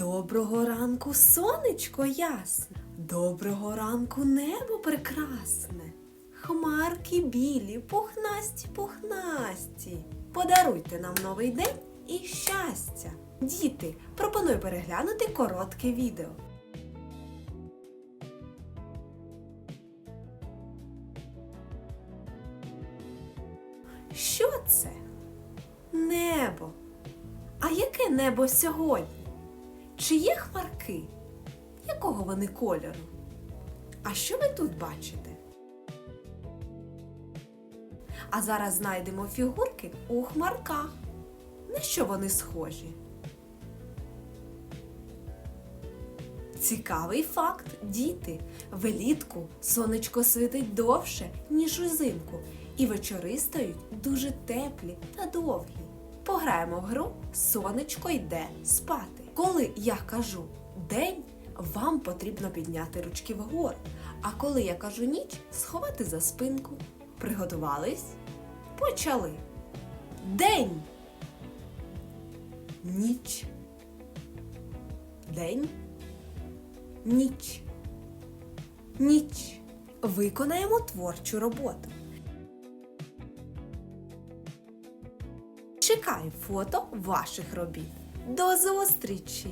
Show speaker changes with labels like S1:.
S1: Доброго ранку, сонечко ясне. Доброго ранку, небо прекрасне. Хмарки білі, пухнасті, пухнасті. Подаруйте нам новий день і щастя. Діти, пропоную переглянути коротке відео. Що це? Небо. А яке небо сьогодні? Чи є хмарки? Якого вони кольору? А що ви тут бачите? А зараз знайдемо фігурки у хмарках. На що вони схожі? Цікавий факт, діти. Влітку сонечко світить довше, ніж узимку, і вечори стають дуже теплі та довгі. Пограємо в гру Сонечко йде спати. Коли я кажу день, вам потрібно підняти ручки вгору. А коли я кажу ніч, сховати за спинку. Приготувались? Почали. День. Ніч. День. Ніч. Ніч. Виконаємо творчу роботу. Чекаю фото ваших робіт. До зустрічі!